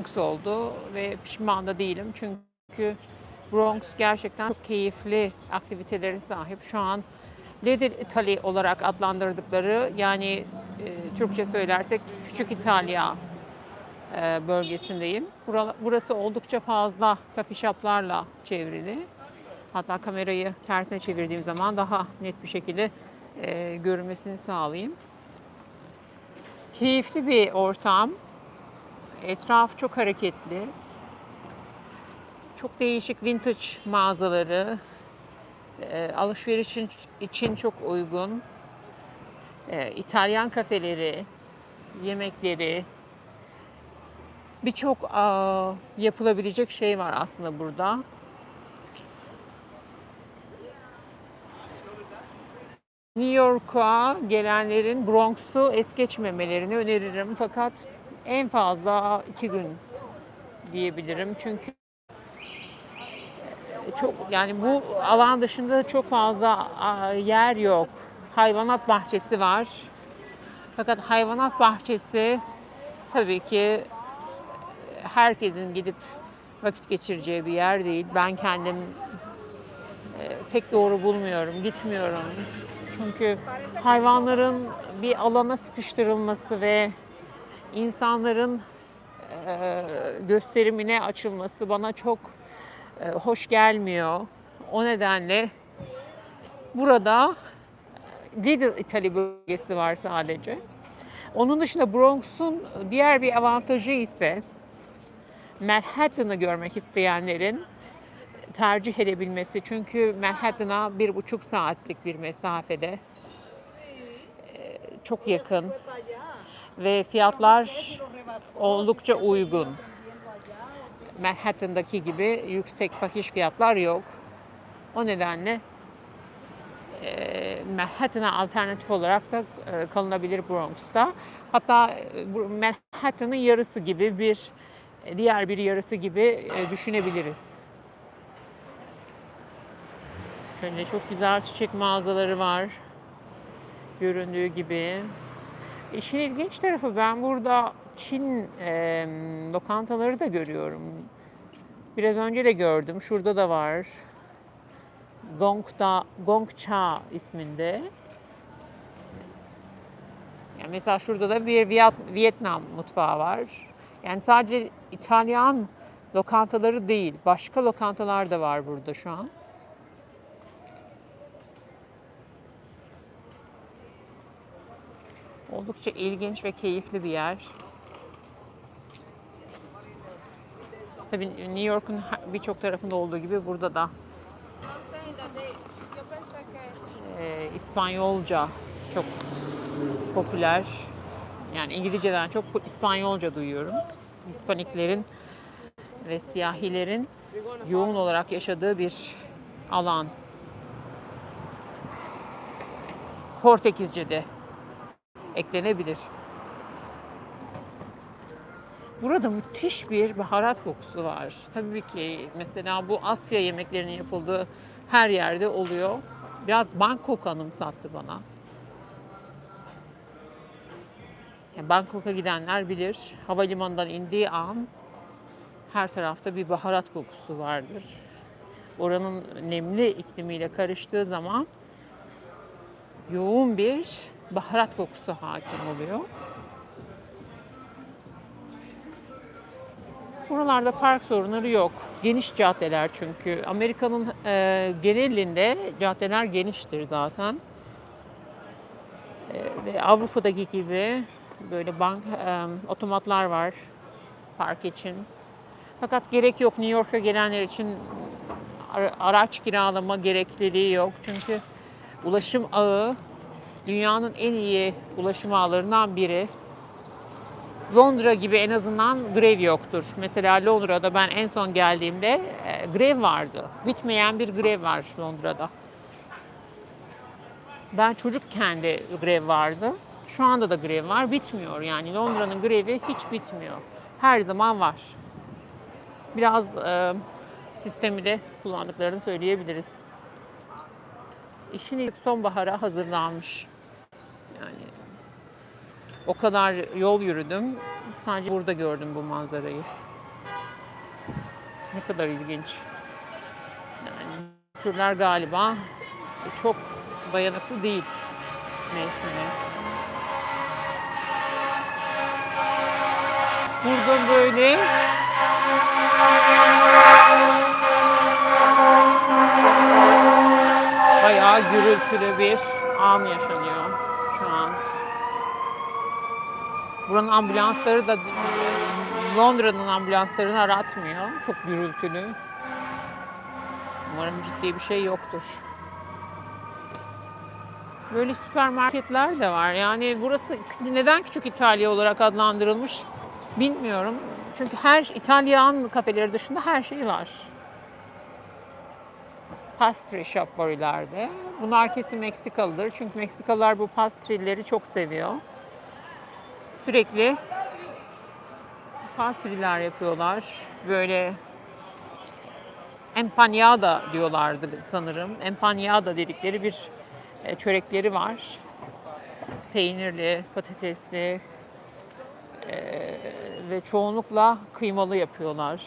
Bronx oldu ve pişman da değilim çünkü Bronx gerçekten çok keyifli aktivitelere sahip. Şu an Little Italy olarak adlandırdıkları yani e, Türkçe söylersek Küçük İtalya e, bölgesindeyim. Bura- Burası oldukça fazla coffee shoplarla çevrili. Hatta kamerayı tersine çevirdiğim zaman daha net bir şekilde e, görünmesini sağlayayım. Keyifli bir ortam. Etraf çok hareketli. Çok değişik vintage mağazaları. E, alışveriş için, çok uygun. E, İtalyan kafeleri, yemekleri. Birçok yapılabilecek şey var aslında burada. New York'a gelenlerin Bronx'u es geçmemelerini öneririm. Fakat en fazla iki gün diyebilirim. Çünkü çok yani bu alan dışında çok fazla yer yok. Hayvanat bahçesi var. Fakat hayvanat bahçesi tabii ki herkesin gidip vakit geçireceği bir yer değil. Ben kendim e, pek doğru bulmuyorum, gitmiyorum. Çünkü hayvanların bir alana sıkıştırılması ve insanların gösterimine açılması bana çok hoş gelmiyor. O nedenle burada Little Italy bölgesi var sadece. Onun dışında Bronx'un diğer bir avantajı ise Manhattan'ı görmek isteyenlerin tercih edebilmesi. Çünkü Manhattan'a bir buçuk saatlik bir mesafede çok yakın ve fiyatlar oldukça uygun. Manhattan'daki gibi yüksek fahiş fiyatlar yok. O nedenle e, Manhattan'a alternatif olarak da e, kalınabilir Bronx'ta. Hatta e, Manhattan'ın yarısı gibi bir diğer bir yarısı gibi e, düşünebiliriz. Şöyle çok güzel çiçek mağazaları var. Göründüğü gibi. İşin ilginç tarafı ben burada Çin e, lokantaları da görüyorum. Biraz önce de gördüm. Şurada da var. Gongda, Gongcha isminde. Yani mesela şurada da bir Vietnam mutfağı var. Yani sadece İtalyan lokantaları değil, başka lokantalar da var burada şu an. Oldukça ilginç ve keyifli bir yer. Tabii New York'un birçok tarafında olduğu gibi burada da e, İspanyolca çok popüler. Yani İngilizceden çok İspanyolca duyuyorum. Hispaniklerin ve siyahilerin yoğun olarak yaşadığı bir alan. Portekizce de eklenebilir. Burada müthiş bir baharat kokusu var. Tabii ki mesela bu Asya yemeklerinin yapıldığı her yerde oluyor. Biraz Bangkok anımsattı bana. Yani Bangkok'a gidenler bilir. Havalimanından indiği an her tarafta bir baharat kokusu vardır. Oranın nemli iklimiyle karıştığı zaman yoğun bir baharat kokusu hakim oluyor. Buralarda park sorunları yok. Geniş caddeler çünkü. Amerika'nın e, genelinde caddeler geniştir zaten. E, ve Avrupa'daki gibi böyle bank e, otomatlar var park için. Fakat gerek yok New York'a gelenler için ara- araç kiralama gerekliliği yok. Çünkü ulaşım ağı dünyanın en iyi ulaşım ağlarından biri. Londra gibi en azından grev yoktur. Mesela Londra'da ben en son geldiğimde e, grev vardı. Bitmeyen bir grev var Londra'da. Ben çocukken de grev vardı. Şu anda da grev var. Bitmiyor yani. Londra'nın grevi hiç bitmiyor. Her zaman var. Biraz e, sistemi de kullandıklarını söyleyebiliriz. İşin ilk sonbahara hazırlanmış. O kadar yol yürüdüm. Sadece burada gördüm bu manzarayı. Ne kadar ilginç. Yani türler galiba çok dayanıklı değil mevsime. Burada böyle bayağı gürültülü bir an yaşanıyor şu an. Buranın ambulansları da Londra'nın ambulanslarını aratmıyor. Çok gürültülü. Umarım ciddi bir şey yoktur. Böyle süpermarketler de var. Yani burası neden küçük İtalya olarak adlandırılmış bilmiyorum. Çünkü her İtalyan kafeleri dışında her şey var. Pastry shop var ileride. Bunlar kesin Meksikalıdır. Çünkü Meksikalılar bu pastryleri çok seviyor. Sürekli pastryler yapıyorlar. Böyle empanada diyorlardı sanırım. Empanada dedikleri bir e, çörekleri var. Peynirli, patatesli e, ve çoğunlukla kıymalı yapıyorlar.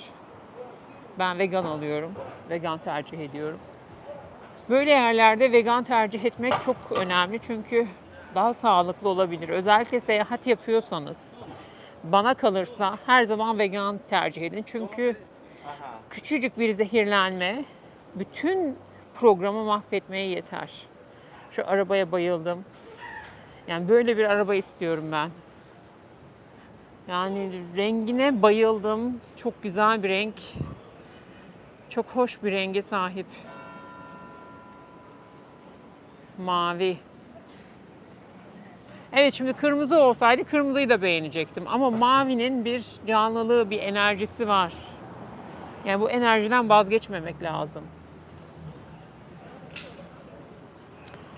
Ben vegan alıyorum. Vegan tercih ediyorum. Böyle yerlerde vegan tercih etmek çok önemli çünkü daha sağlıklı olabilir. Özellikle seyahat yapıyorsanız bana kalırsa her zaman vegan tercih edin. Çünkü küçücük bir zehirlenme bütün programı mahvetmeye yeter. Şu arabaya bayıldım. Yani böyle bir araba istiyorum ben. Yani rengine bayıldım. Çok güzel bir renk. Çok hoş bir renge sahip. Mavi. Evet şimdi kırmızı olsaydı kırmızıyı da beğenecektim. Ama mavinin bir canlılığı, bir enerjisi var. Yani bu enerjiden vazgeçmemek lazım.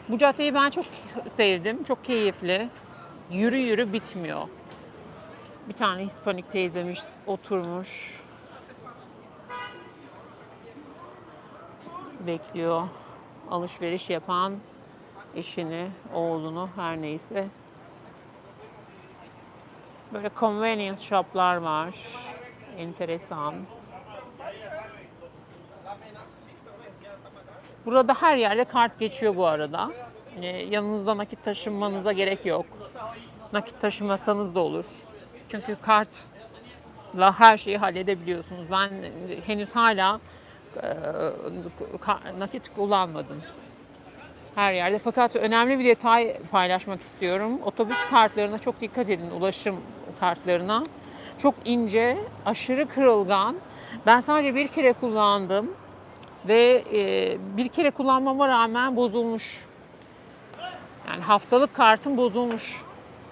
Bu caddeyi ben çok sevdim. Çok keyifli. Yürü yürü bitmiyor. Bir tane Hispanik teyzemiş oturmuş. Bekliyor. Alışveriş yapan eşini, oğlunu her neyse. Böyle convenience shop'lar var. Enteresan. Burada her yerde kart geçiyor bu arada. Yani yanınızda nakit taşınmanıza gerek yok. Nakit taşımasanız da olur. Çünkü kartla her şeyi halledebiliyorsunuz. Ben henüz hala e, nakit kullanmadım her yerde. Fakat önemli bir detay paylaşmak istiyorum. Otobüs kartlarına çok dikkat edin, ulaşım kartlarına. Çok ince, aşırı kırılgan. Ben sadece bir kere kullandım ve e, bir kere kullanmama rağmen bozulmuş. Yani haftalık kartım bozulmuş.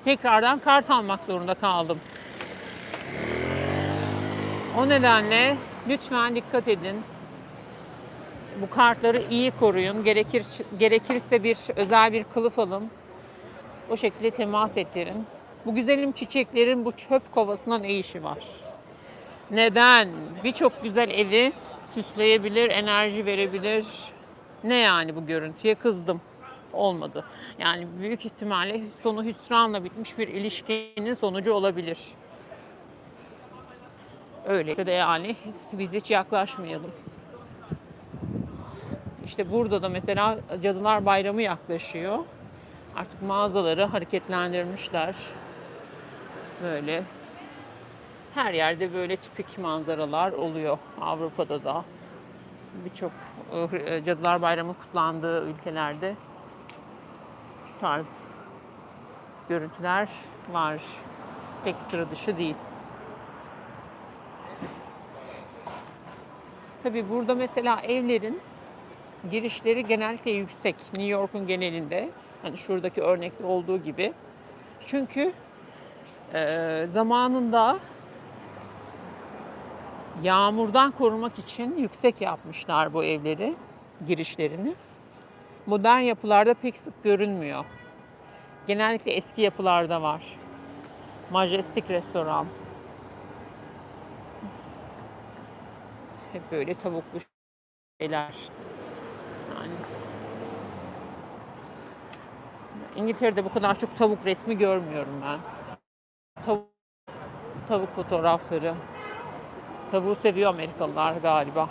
Tekrardan kart almak zorunda kaldım. O nedenle lütfen dikkat edin. Bu kartları iyi koruyun. Gerekir gerekirse bir özel bir kılıf alın. O şekilde temas ettirin. Bu güzelim çiçeklerin bu çöp kovasına ne işi var? Neden? Birçok güzel evi süsleyebilir, enerji verebilir. Ne yani bu görüntüye kızdım. Olmadı. Yani büyük ihtimalle sonu hüsranla bitmiş bir ilişkinin sonucu olabilir. Öyleyse de yani biz hiç yaklaşmayalım. İşte burada da mesela Cadılar Bayramı yaklaşıyor. Artık mağazaları hareketlendirmişler. Böyle her yerde böyle tipik manzaralar oluyor Avrupa'da da. Birçok e, Cadılar Bayramı kutlandığı ülkelerde bu tarz görüntüler var. Pek sıra dışı değil. Tabii burada mesela evlerin girişleri genellikle yüksek. New York'un genelinde. Hani şuradaki örnekte olduğu gibi. Çünkü e, zamanında yağmurdan korumak için yüksek yapmışlar bu evleri, girişlerini. Modern yapılarda pek sık görünmüyor. Genellikle eski yapılarda var. Majestic restoran. Hep böyle tavuklu şeyler. Yani İngiltere'de bu kadar çok tavuk resmi görmüyorum ben. Tavuk, tavuk fotoğrafları. Tavuğu seviyor Amerikalılar galiba.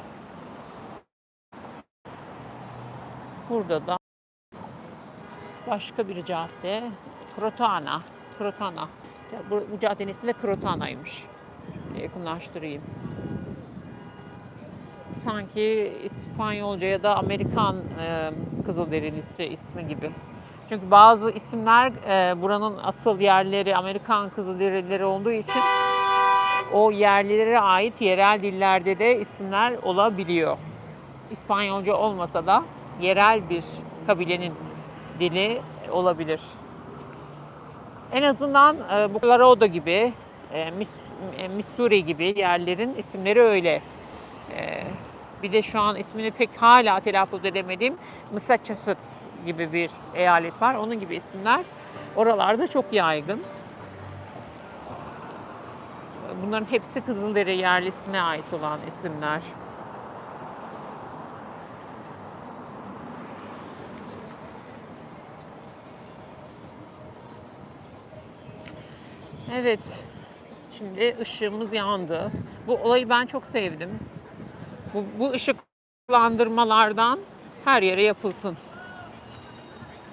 Burada da başka bir cadde. Crotana. Crotana. Bu, caddenin ismi de Crotana'ymış. Yakınlaştırayım. Sanki İspanyolca ya da Amerikan e, Kızılderilisi ismi gibi. Çünkü bazı isimler e, buranın asıl yerleri Amerikan Kızılderilileri olduğu için o yerlilere ait yerel dillerde de isimler olabiliyor. İspanyolca olmasa da yerel bir kabilenin dili olabilir. En azından e, bu Colorado gibi, e, Miss- e, Missouri gibi yerlerin isimleri öyle. E, bir de şu an ismini pek hala telaffuz edemediğim Massachusetts gibi bir eyalet var. Onun gibi isimler oralarda çok yaygın. Bunların hepsi Kızılderi yerlisine ait olan isimler. Evet. Şimdi ışığımız yandı. Bu olayı ben çok sevdim. Bu, bu ışıklandırmalardan her yere yapılsın.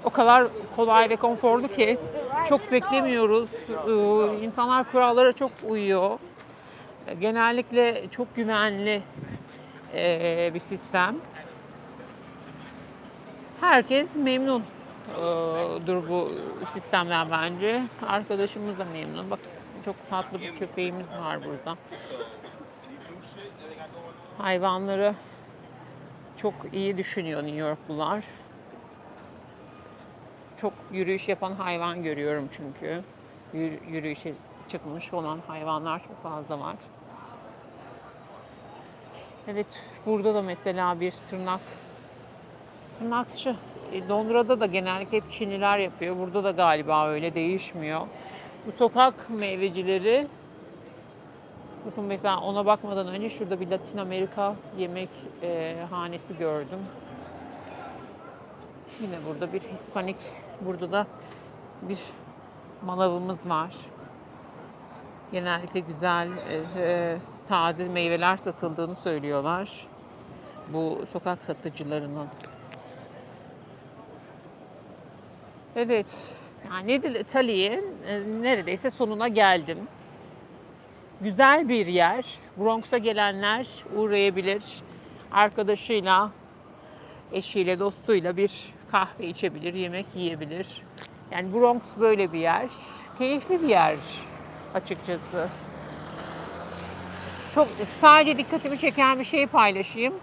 O kadar kolay ve konforlu ki çok beklemiyoruz. Ee, İnsanlar kurallara çok uyuyor. Genellikle çok güvenli ee, bir sistem. Herkes memnun dur bu sistemden bence. Arkadaşımız da memnun. Bak çok tatlı bir köpeğimiz var burada. Hayvanları çok iyi düşünüyor New Yorklular. Çok yürüyüş yapan hayvan görüyorum çünkü. Yür- yürüyüşe çıkmış olan hayvanlar çok fazla var. Evet, burada da mesela bir tırnak tırnakçı. E, Londra'da da genellikle hep Çinliler yapıyor. Burada da galiba öyle değişmiyor. Bu sokak meyvecileri Bakın mesela ona bakmadan önce şurada bir Latin Amerika yemek e, hanesi gördüm. Yine burada bir Hispanik, burada da bir manavımız var. Genellikle güzel, e, e, taze meyveler satıldığını söylüyorlar. Bu sokak satıcılarının. Evet, yani Italy'in e, neredeyse sonuna geldim. Güzel bir yer. Bronx'a gelenler uğrayabilir. Arkadaşıyla, eşiyle, dostuyla bir kahve içebilir, yemek yiyebilir. Yani Bronx böyle bir yer. Keyifli bir yer açıkçası. Çok sadece dikkatimi çeken bir şey paylaşayım.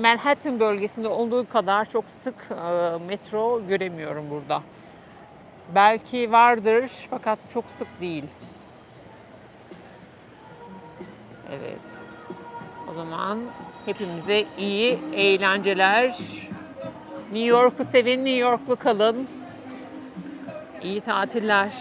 Manhattan bölgesinde olduğu kadar çok sık e, metro göremiyorum burada. Belki vardır fakat çok sık değil. Evet. O zaman hepimize iyi eğlenceler. New York'u sevin, New York'lu kalın. İyi tatiller.